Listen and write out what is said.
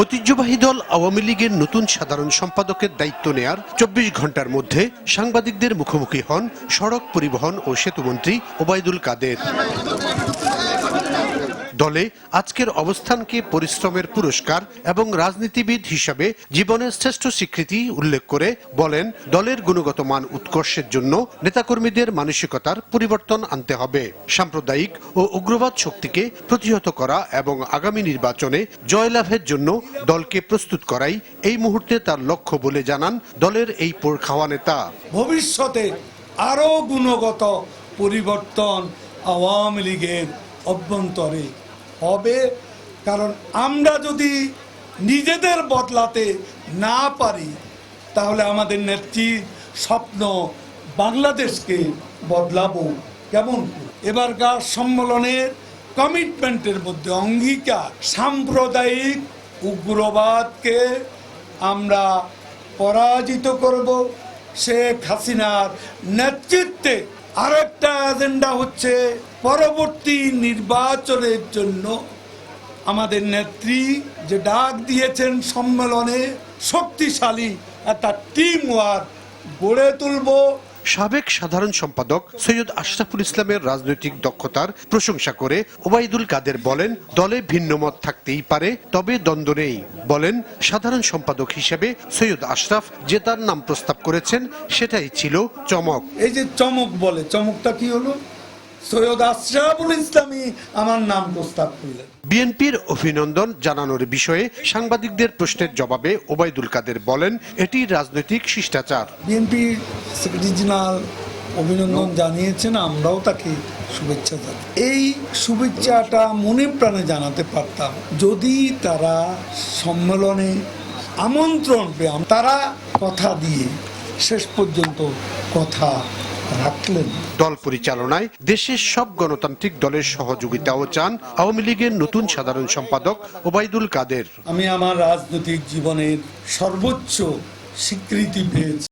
ঐতিহ্যবাহী দল আওয়ামী লীগের নতুন সাধারণ সম্পাদকের দায়িত্ব নেয়ার চব্বিশ ঘণ্টার মধ্যে সাংবাদিকদের মুখোমুখি হন সড়ক পরিবহন ও সেতুমন্ত্রী ওবায়দুল কাদের। দলে আজকের অবস্থানকে পরিশ্রমের পুরস্কার এবং রাজনীতিবিদ হিসাবে জীবনের শ্রেষ্ঠ স্বীকৃতি উল্লেখ করে বলেন, দলের গুণগত মান উৎকর্ষের জন্য নেতাকর্মীদের মানসিকতার পরিবর্তন আনতে হবে। সাম্প্রদায়িক ও উগ্রবাদ শক্তিকে প্রতিহত করা এবং আগামী নির্বাচনে জয়লাভের জন্য দলকে প্রস্তুত করাই এই মুহূর্তে তার লক্ষ্য বলে জানান দলের এই পোর খাওয়া নেতা। ভবিষ্যতে আরও গুণগত পরিবর্তন আওয়ামী লীগের অভ্যন্তরে হবে, কারণ আমরা যদি নিজেদের বদলাতে না পারি, তাহলে আমাদের নেত্রীর স্বপ্ন বাংলাদেশকে বদলাবো। কেমন? এবারকার সম্মেলনের কমিটমেন্টের মধ্যে অঙ্গীকার সাম্প্রদায়িক উগ্রবাদকে আমরা পরাজিত করব। শেখ হাসিনার নেতৃত্বে আরেকটা এজেন্ডা হচ্ছে পরবর্তী নির্বাচনের জন্য আমাদের নেত্রী যে ডাক দিয়েছেন সম্মেলনে শক্তিশালী একটা টিম ওয়ার্ক গড়ে তুলব। সাবেক সাধারণ সম্পাদক সৈয়দ আশরাফুল ইসলামের রাজনৈতিক দক্ষতার প্রশংসা করে ওবায়দুল কাদের বলেন, দলে ভিন্নমত থাকতেই পারে, তবে দ্বন্দ্ব নেই। বলেন, সাধারণ সম্পাদক হিসেবে সৈয়দ আশরাফ যে তার নাম প্রস্তাব করেছেন, সেটাই ছিল চমক। এই যে চমক বলে, চমকটা কি হলো? সৈয়দ আশরাফুল ইসলামী আমার নাম প্রস্তাব করলেন। বিএনপির অভিনন্দন জানানোর বিষয়ে সাংবাদিকদের প্রশ্নের জবাবে ওবায়দুল কাদের বলেন এটি রাজনৈতিক শিষ্টাচার। বিএনপি সেক্রেটারি জেনারেল অভিনন্দন জানিয়েছেন আমরাও তাকে শুভেচ্ছা জানাই। এই শুভেচ্ছাটা মনে প্রাণে জানাতে পারতাম যদি তারা সম্মেলনে আমন্ত্রণ পেয়ে তারা কথা দিয়ে শেষ পর্যন্ত কথা রাখলেন। দল পরিচালনায় দেশের সব গণতান্ত্রিক দলের সহযোগিতাও চান আওয়ামী লীগের নতুন সাধারণ সম্পাদক ওবায়দুল কাদের। আমি আমার রাজনৈতিক জীবনের সর্বোচ্চ স্বীকৃতি পেয়েছি।